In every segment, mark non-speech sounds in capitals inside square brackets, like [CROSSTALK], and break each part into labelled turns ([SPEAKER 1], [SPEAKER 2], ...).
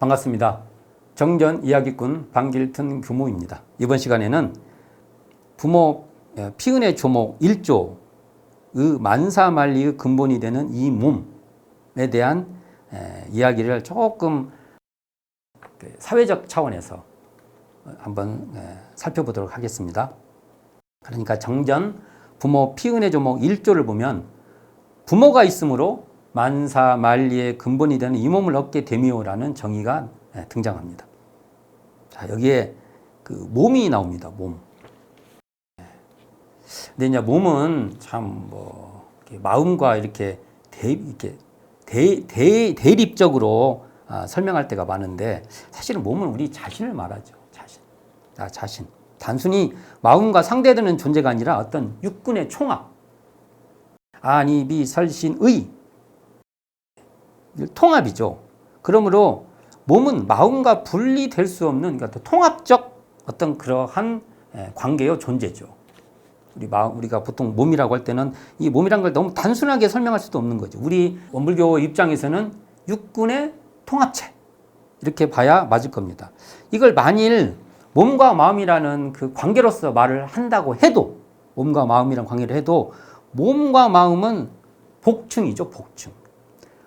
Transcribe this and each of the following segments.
[SPEAKER 1] 반갑습니다. 정전 이야기꾼 방길튼 교무입니다. 이번 시간에는 부모 예, 피은의 조목 1조의 만사만리의 근본이 되는 이 몸에 대한 에, 이야기를 조금 그 사회적 차원에서 한번 에, 살펴보도록 하겠습니다. 그러니까 정전 부모 피은의 조목 1조를 보면 부모가 있으므로 만사 만리의 근본이 되는 이 몸을 얻게 되미오라는 정의가 예, 등장합니다. 자, 여기에 그 몸이 나옵니다. 몸. 예. 근데 이제 몸은 참 뭐 마음과 이렇게 대, 이렇게 대, 대, 대립적으로 아, 설명할 때가 많은데 사실은 몸은 우리 자신을 말하죠. 자신. 나 자신. 단순히 마음과 상대되는 존재가 아니라 어떤 육군의 총합. 아니비 설신의 통합이죠. 그러므로 몸은 마음과 분리될 수 없는 그러니까 통합적 어떤 그러한 예, 관계요 존재죠. 우리 마음 우리가 보통 몸이라고 할 때는 이 몸이란 걸 너무 단순하게 설명할 수도 없는 거죠. 우리 원불교 입장에서는 육군의 통합체 이렇게 봐야 맞을 겁니다. 이걸 만일 몸과 마음이라는 그 관계로서 말을 한다고 해도 몸과 마음이란 관계를 해도 몸과 마음은 복층이죠, 복층.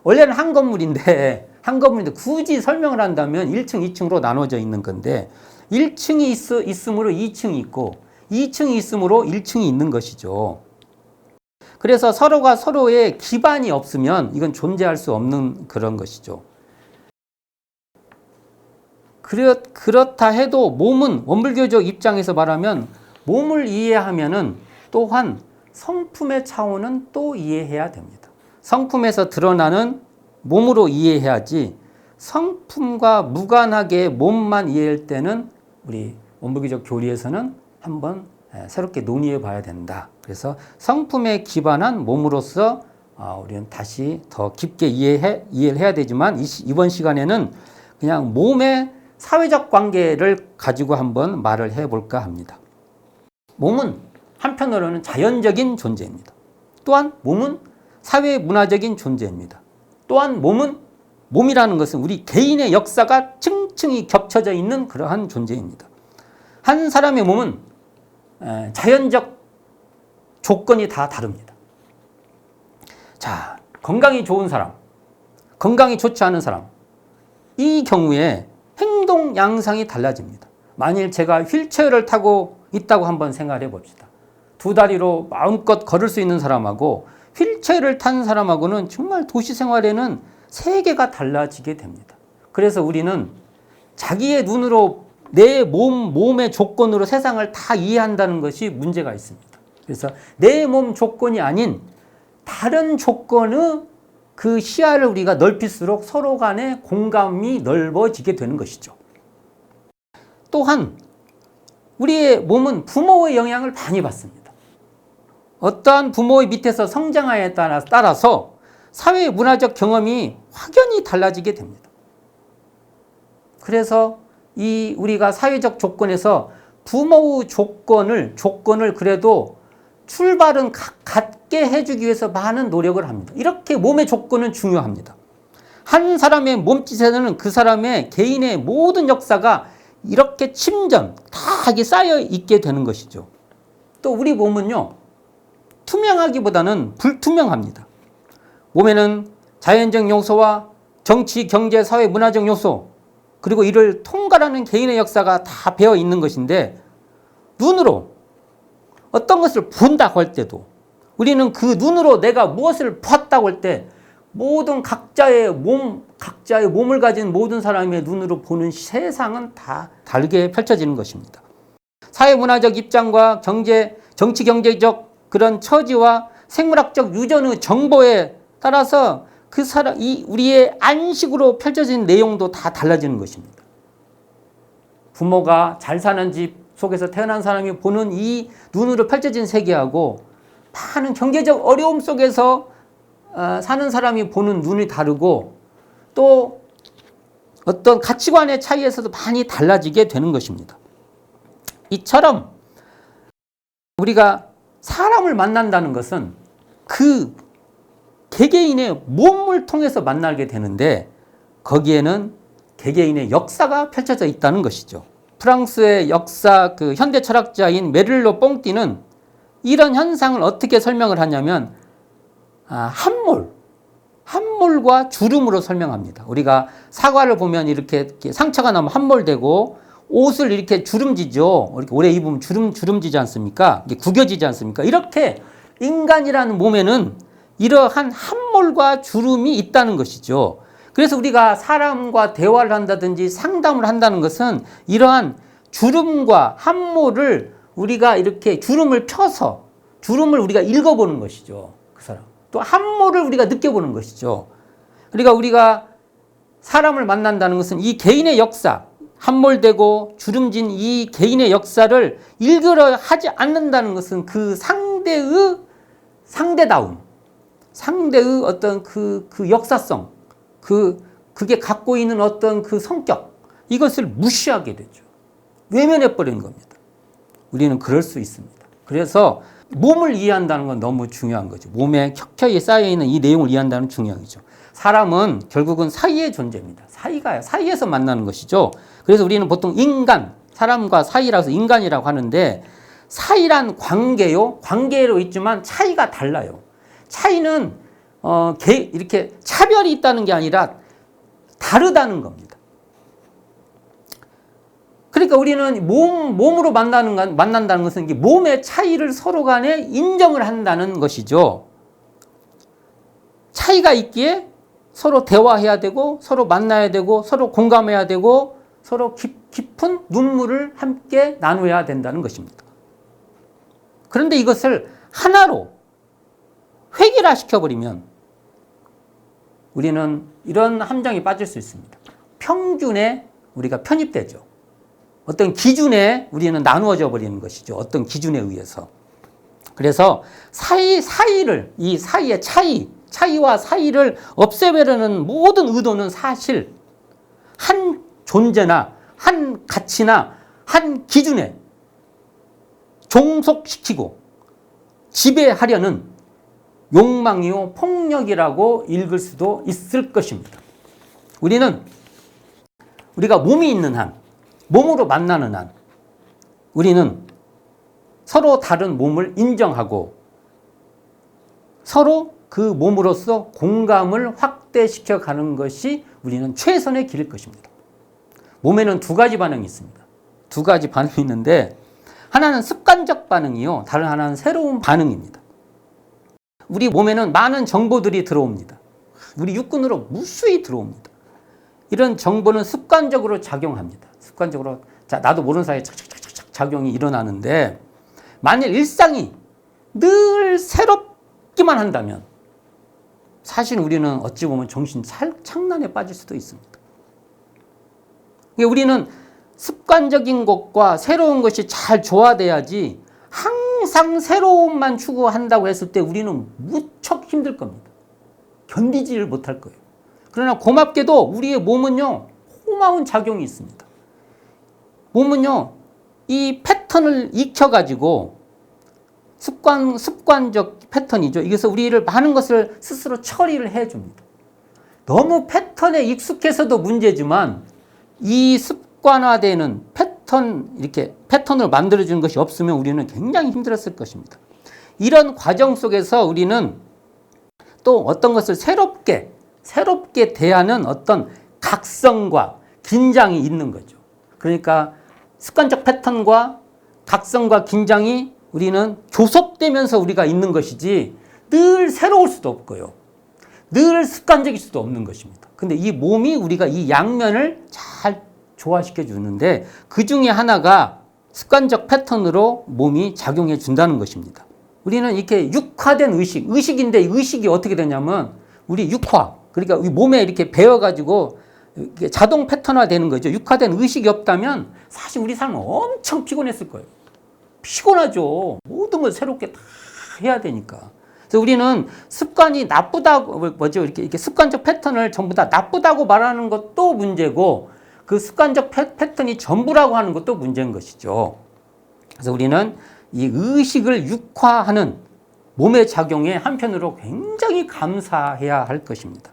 [SPEAKER 1] 원래는 한 건물인데 [LAUGHS] 한 건물인데 굳이 설명을 한다면 1층, 2층으로 나눠져 있는 건데 1층이 있, 있으므로 2층이 있고 2층이 있으므로 1층이 있는 것이죠. 그래서 서로가 서로의 기반이 없으면 이건 존재할 수 없는 그런 것이죠. 그렇, 그렇다 해도 몸은 원불교적 입장에서 말하면 몸을 이해하면은 또한 성품의 차원은 또 이해해야 됩니다. 성품에서 드러나는 몸으로 이해해야지 성품과 무관하게 몸만 이해할 때는 우리 원불교적 교리에서는 한번 새롭게 논의해 봐야 된다. 그래서 성품에 기반한 몸으로서 아, 우리는 다시 더 깊게 이해해, 이해를 해야 되지만 이번 시간에는 그냥 몸의 사회적 관계를 가지고 한번 말을 해볼까 합니다. 몸은 한편으로는 자연적인 존재입니다. 또한 몸은 사회 문화적인 존재입니다. 또한 몸은 몸이라는 것은 우리 개인의 역사가 층층이 겹쳐져 있는 그러한 존재입니다. 한 사람의 몸은 자연적 조건이 다 다릅니다. 자, 건강이 좋은 사람, 건강이 좋지 않은 사람, 이 경우에 행동 양상이 달라집니다. 만일 제가 휠체어를 타고 있다고 한번 생각해 봅시다. 두 다리로 마음껏 걸을 수 있는 사람하고 휠체어를 탄 사람하고는 정말 도시 생활에는 세계가 달라지게 됩니다. 그래서 우리는 자기의 눈으로 내 몸, 몸의 조건으로 세상을 다 이해한다는 것이 문제가 있습니다. 그래서 내 몸 조건이 아닌 다른 조건의 그 시야를 우리가 넓힐수록 서로 간의 공감이 넓어지게 되는 것이죠. 또한 우리의 몸은 부모의 영향을 많이 받습니다. 어떠한 부모의 밑에서 성장하에 따라서 사회 문화적 경험이 확연히 달라지게 됩니다. 그래서 이 우리가 사회적 조건에서 부모의 조건을 조건을 그래도 출발은 같게 해주기 위해서 많은 노력을 합니다. 이렇게 몸의 조건은 중요합니다. 한 사람의 몸짓에는 그 사람의 개인의 모든 역사가 이렇게 침전, 다 쌓여 있게 되는 것이죠. 또 우리 몸은요, 투명하기보다는 불투명합니다. 몸에는 자연적 요소와 정치, 경제, 사회, 문화적 요소, 그리고 이를 통과하는 개인의 역사가 다 배어 있는 것인데, 눈으로 어떤 것을 본다고 할 때도 우리는 그 눈으로 내가 무엇을 봤다고 할 때 모든 각자의 몸, 각자의 몸을 가진 모든 사람의 눈으로 보는 세상은 다 다르게 펼쳐지는 것입니다. 사회 문화적 입장과 경제, 정치 경제적 그런 처지와 생물학적 유전의 정보에 따라서 그 사람, 이 우리의 안식으로 펼쳐진 내용도 다 달라지는 것입니다. 부모가 잘 사는 집 속에서 태어난 사람이 보는 이 눈으로 펼쳐진 세계하고 많은 경제적 어려움 속에서 어, 사는 사람이 보는 눈이 다르고 또 어떤 가치관의 차이에서도 많이 달라지게 되는 것입니다. 이처럼 우리가 사람을 만난다는 것은 그 개개인의 몸을 통해서 만나게 되는데 거기에는 개개인의 역사가 펼쳐져 있다는 것이죠. 프랑스의 역사 그 현대 철학자인 메를로 뽕띠는 이런 현상을 어떻게 설명을 하냐면 아, 함몰, 함몰과 주름으로 설명합니다. 우리가 사과를 보면 이렇게, 상처가 나면 함몰되고 옷을 이렇게 주름지죠. 이렇게 오래 입으면 주름 주름지지 않습니까? 이게 구겨지지 않습니까? 이렇게 인간이라는 몸에는 이러한 함몰과 주름이 있다는 것이죠. 그래서 우리가 사람과 대화를 한다든지 상담을 한다는 것은 이러한 주름과 함몰을 우리가 이렇게 주름을 펴서 주름을 우리가 읽어보는 것이죠. 그 사람. 또 함몰을 우리가 느껴보는 것이죠. 그러니까 우리가 사람을 만난다는 것은 이 개인의 역사, 함몰되고 주름진 이 개인의 역사를 읽으려 하지 않는다는 것은 그 상대의 상대다움, 상대의 어떤 그, 그 역사성, 그, 그게 갖고 있는 어떤 그 성격, 이것을 무시하게 되죠. 외면해버리는 겁니다. 우리는 그럴 수 있습니다. 그래서 몸을 이해한다는 건 너무 중요한 거죠. 몸에 켜켜이 쌓여 있는 이 내용을 이해한다는 중요하죠. 사람은 결국은 사이의 존재입니다. 사이가 사이에서 만나는 것이죠. 그래서 우리는 보통 인간, 사람과 사이라서 인간이라고 하는데 사이란 관계요. 관계로 있지만 차이가 달라요. 차이는 어, 개, 이렇게 차별이 있다는 게 아니라 다르다는 겁니다. 그러니까 우리는 몸, 몸으로 만나는, 건- 만난다는 것은 몸의 차이를 서로 간에 인정을 한다는 것이죠. 차이가 있기에 서로 대화해야 되고, 서로 만나야 되고, 서로 공감해야 되고, 서로 깊, 깊은 눈물을 함께 나누어야 된다는 것입니다. 그런데 이것을 하나로 획일화 시켜버리면 우리는 이런 함정에 빠질 수 있습니다. 평균에 우리가 편입되죠. 어떤 기준에 우리는 나누어져 버리는 것이죠. 어떤 기준에 의해서. 그래서 사이, 사이를, 이 사이의 차이, 차이와 사이를 없애버리는 모든 의도는 사실 한 존재나 한 가치나 한 기준에 종속시키고 지배하려는 욕망이요 폭력이라고 읽을 수도 있을 것입니다. 우리는 우리가 몸이 있는 한, 몸으로 만나는 한, 우리는 서로 다른 몸을 인정하고 서로 그 몸으로서 공감을 확대시켜 가는 것이 우리는 최선의 길일 것입니다. 몸에는 두 가지 반응이 있습니다. 두 가지 반응이 있는데 하나는 습관적 반응이요. 다른 하나는 새로운 반응입니다. 우리 몸에는 많은 정보들이 들어옵니다. 우리 육군으로 무수히 들어옵니다. 이런 정보는 습관적으로 작용합니다. 습관적으로 자 나도 모르는 사이에 착착착착 작용이 일어나는데 만일 일상이 늘 새롭기만 한다면 사실 우리는 어찌 보면 정신 찰- 착란에 빠질 수도 있습니다. 그러니까 우리는 습관적인 것과 새로운 것이 잘 조화돼야지 항상 새로움만 추구한다고 했을 때 우리는 무척 힘들 겁니다. 견디지를 못할 거예요. 그러나 고맙게도 우리의 몸은요, 고마운 작용이 있습니다. 몸은요, 이 패턴을 익혀가지고 습관, 습관적 패턴이죠. 이것을 우리를 많은 것을 스스로 처리를 해줍니다. 너무 패턴에 익숙해서도 문제지만 이 습관화되는 패턴 이렇게 패턴을 만들어 주는 것이 없으면 우리는 굉장히 힘들었을 것입니다. 이런 과정 속에서 우리는 또 어떤 것을 새롭게 새롭게 대하는 어떤 각성과 긴장이 있는 거죠. 그러니까 습관적 패턴과 각성과 긴장이 우리는 교섭되면서 우리가 있는 것이지 늘 새로울 수도 없고요. 늘 습관적일 수도 없는 것입니다. 근데 이 몸이 우리가 이 양면을 잘 조화시켜 주는데 그 중에 하나가 습관적 패턴으로 몸이 작용해 준다는 것입니다. 우리는 이렇게 육화된 의식, 의식인데 이 의식이 어떻게 되냐면 우리 육화, 그러니까 우리 몸에 이렇게 배어가지고 자동 패턴화 되는 거죠. 육화된 의식이 없다면 사실 우리 삶은 엄청 피곤했을 거예요. 피곤하죠. 모든 걸 새롭게 다 해야 되니까. 그래서 우리는 습관이 나쁘다고 뭐죠? 이렇게, 이렇게 습관적 패턴을 전부 다 나쁘다고 말하는 것도 문제고 그 습관적 패, 패턴이 전부라고 하는 것도 문제인 것이죠. 그래서 우리는 이 의식을 육화하는 몸의 작용에 한편으로 굉장히 감사해야 할 것입니다.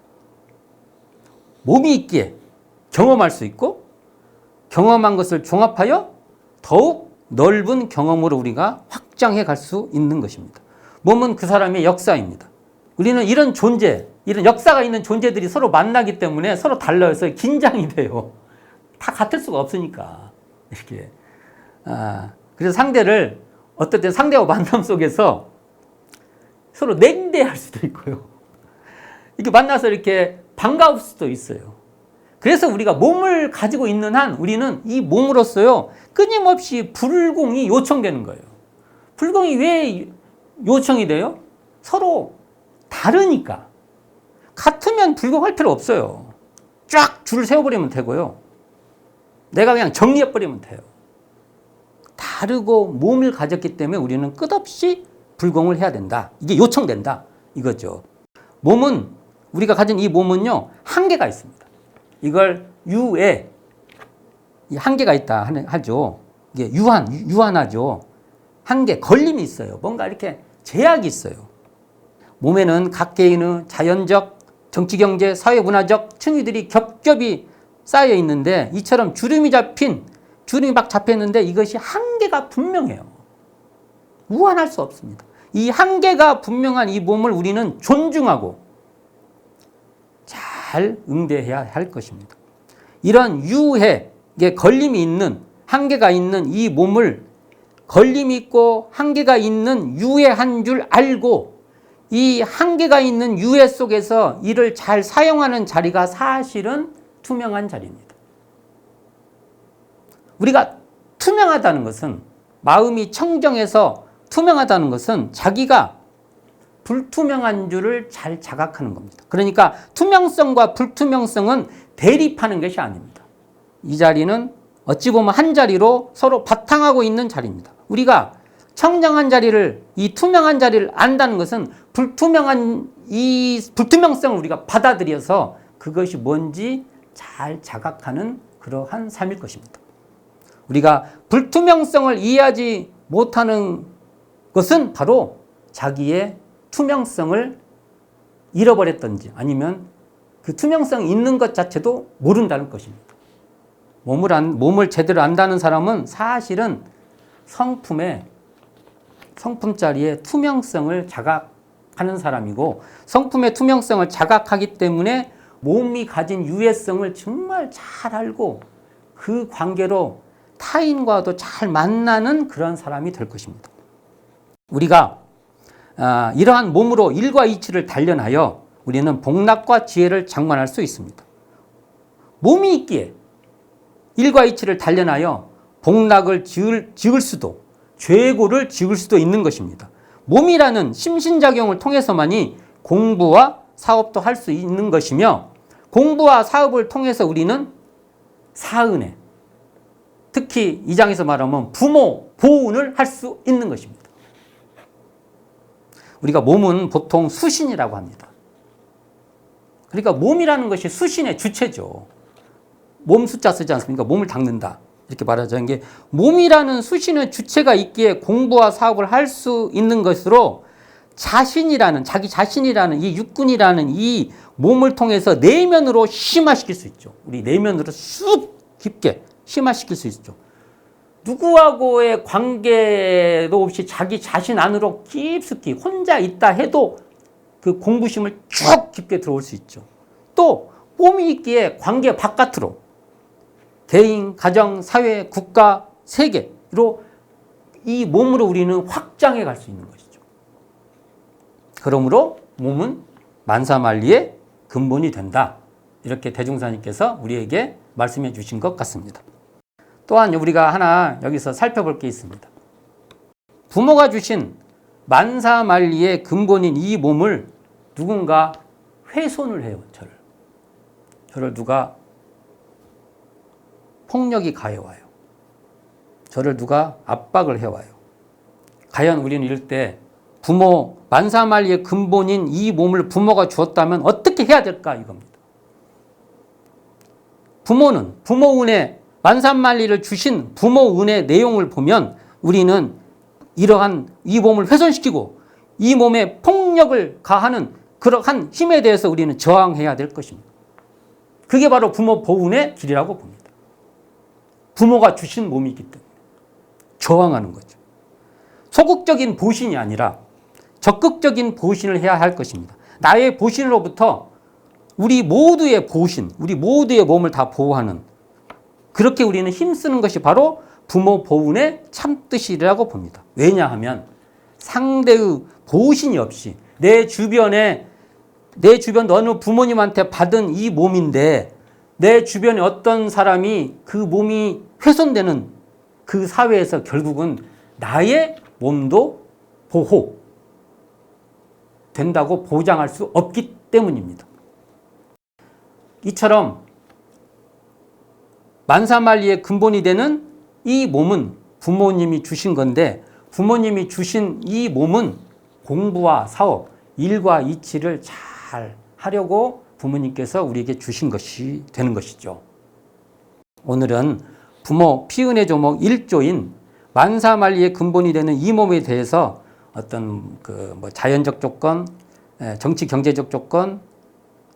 [SPEAKER 1] 몸이 있기에 경험할 수 있고 경험한 것을 종합하여 더욱 넓은 경험으로 우리가 확장해 갈 수 있는 것입니다. 몸은 그 사람의 역사입니다. 우리는 이런 존재, 이런 역사가 있는 존재들이 서로 만나기 때문에 서로 달라서 긴장이 돼요. 다 같을 수가 없으니까. 이렇게. 아, 그래서 상대를 어떨 때 상대와 만남 속에서 서로 냉대할 수도 있고요. 이렇게 만나서 이렇게 반가울 수도 있어요. 그래서 우리가 몸을 가지고 있는 한 우리는 이 몸으로서요 끊임없이 불공이 요청되는 거예요. 불공이 왜 요청이 돼요? 서로 다르니까. 같으면 불공할 필요 없어요. 쫙 줄을 세워버리면 되고요. 내가 그냥 정리해버리면 돼요. 다르고 몸을 가졌기 때문에 우리는 끝없이 불공을 해야 된다. 이게 요청된다. 이거죠. 몸은, 우리가 가진 이 몸은요, 한계가 있습니다. 이걸 유에, 이 한계가 있다 하죠. 이게 유한, 유- 유한하죠. 한계, 걸림이 있어요. 뭔가 이렇게 제약이 있어요. 몸에는 각 개인의 자연적, 정치, 경제, 사회, 문화적 층위들이 겹겹이 쌓여 있는데 이처럼 주름이 잡힌, 주름이 막 잡혀 있는데 이것이 한계가 분명해요. 무한할 수 없습니다. 이 한계가 분명한 이 몸을 우리는 존중하고 잘 응대해야 할 것입니다. 이런 유해에 걸림이 있는 한계가 있는 이 몸을 걸림이 있고 한계가 있는 유해한 줄 알고 이 한계가 있는 유해 속에서 이를 잘 사용하는 자리가 사실은 투명한 자리입니다. 우리가 투명하다는 것은 마음이 청정해서 투명하다는 것은 자기가 불투명한 줄을 잘 자각하는 겁니다. 그러니까 투명성과 불투명성은 대립하는 것이 아닙니다. 이 자리는 어찌 보면 한 자리로 서로 바탕하고 있는 자리입니다. 우리가 청정한 자리를 이 투명한 자리를 안다는 것은 불투명한 이 불투명성을 우리가 받아들여서 그것이 뭔지 잘 자각하는 그러한 삶일 것입니다. 우리가 불투명성을 이해하지 못하는 것은 바로 자기의 투명성을 잃어버렸던지 아니면 그 투명성이 있는 것 자체도 모른다는 것입니다. 몸을 안, 몸을 제대로 안다는 사람은 사실은 성품의 성품 자리의 투명성을 자각하는 사람이고 성품의 투명성을 자각하기 때문에 몸이 가진 유해성을 정말 잘 알고 그 관계로 타인과도 잘 만나는 그런 사람이 될 것입니다. 우리가 아, 이러한 몸으로 일과 이치를 단련하여 우리는 복락과 지혜를 장만할 수 있습니다. 몸이 있기에 일과 이치를 단련하여 복락을 지을, 지을 수도 죄고를 지을 수도 있는 것입니다. 몸이라는 심신작용을 통해서만이 공부와 사업도 할 수 있는 것이며 공부와 사업을 통해서 우리는 사은혜, 특히 이 장에서 말하면 부모 보훈을 할 수 있는 것입니다. 우리가 몸은 보통 수신이라고 합니다. 그러니까 몸이라는 것이 수신의 주체죠. 몸 숫자 쓰지 않습니까? 몸을 닦는다. 이렇게 말하죠. 이게 몸이라는 수신의 주체가 있기에 공부와 사업을 할 수 있는 것으로 자신이라는 자기 자신이라는 이 육군이라는 이 몸을 통해서 내면으로 심화시킬 수 있죠. 우리 내면으로 쑥 깊게 심화시킬 수 있죠. 누구하고의 관계도 없이 자기 자신 안으로 깊숙이 혼자 있다 해도 그 공부심을 쭉 깊게 들어올 수 있죠. 또 몸이 있기에 관계 바깥으로 개인, 가정, 사회, 국가, 세계로 이 몸으로 우리는 확장해 갈 수 있는 것이죠. 그러므로 몸은 만사만리의 근본이 된다. 이렇게 대중사님께서 우리에게 말씀해 주신 것 같습니다. 또한 우리가 하나 여기서 살펴볼 게 있습니다. 부모가 주신 만사만리의 근본인 이 몸을 누군가 훼손을 해요, 저를. 저를 누가 폭력이 가해와요. 저를 누가 압박을 해와요. 과연 우리는 이럴 때 부모, 만사만리의 근본인 이 몸을 부모가 주었다면 어떻게 해야 될까 이겁니다. 부모는 부모 은혜, 만산만리를 주신 부모 은혜 내용을 보면 우리는 이러한 이 몸을 훼손시키고 이 몸에 폭력을 가하는 그러한 힘에 대해서 우리는 저항해야 될 것입니다. 그게 바로 부모 보훈의 길이라고 봅니다. 부모가 주신 몸이기 때문에 저항하는 거죠. 소극적인 보신이 아니라 적극적인 보신을 해야 할 것입니다. 나의 보신으로부터 우리 모두의 보신, 우리 모두의 몸을 다 보호하는 그렇게 우리는 힘쓰는 것이 바로 부모 보훈의 참뜻이라고 봅니다. 왜냐하면 상대의 보신이 없이 내 주변에 내 주변 어느 부모님한테 받은 이 몸인데 내 주변에 어떤 사람이 그 몸이 훼손되는 그 사회에서 결국은 나의 몸도 보호 된다고 보장할 수 없기 때문입니다. 이처럼 만사말리의 근본이 되는 이 몸은 부모님이 주신 건데 부모님이 주신 이 몸은 공부와 사업, 일과 이치를 잘 하려고 부모님께서 우리에게 주신 것이 되는 것이죠. 오늘은 부모 피은의 조목 1조인 만사말리의 근본이 되는 이 몸에 대해서 어떤 그 뭐 자연적 조건, 예, 정치 경제적 조건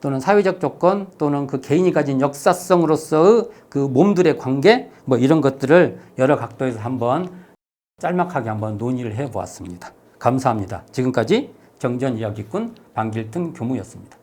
[SPEAKER 1] 또는 사회적 조건 또는 그 개인이 가진 역사성으로서의 그 몸들의 관계 뭐 이런 것들을 여러 각도에서 한번 짤막하게 한번 논의를 해 보았습니다. 감사합니다. 지금까지 정전 이야기꾼 방길등 교무였습니다.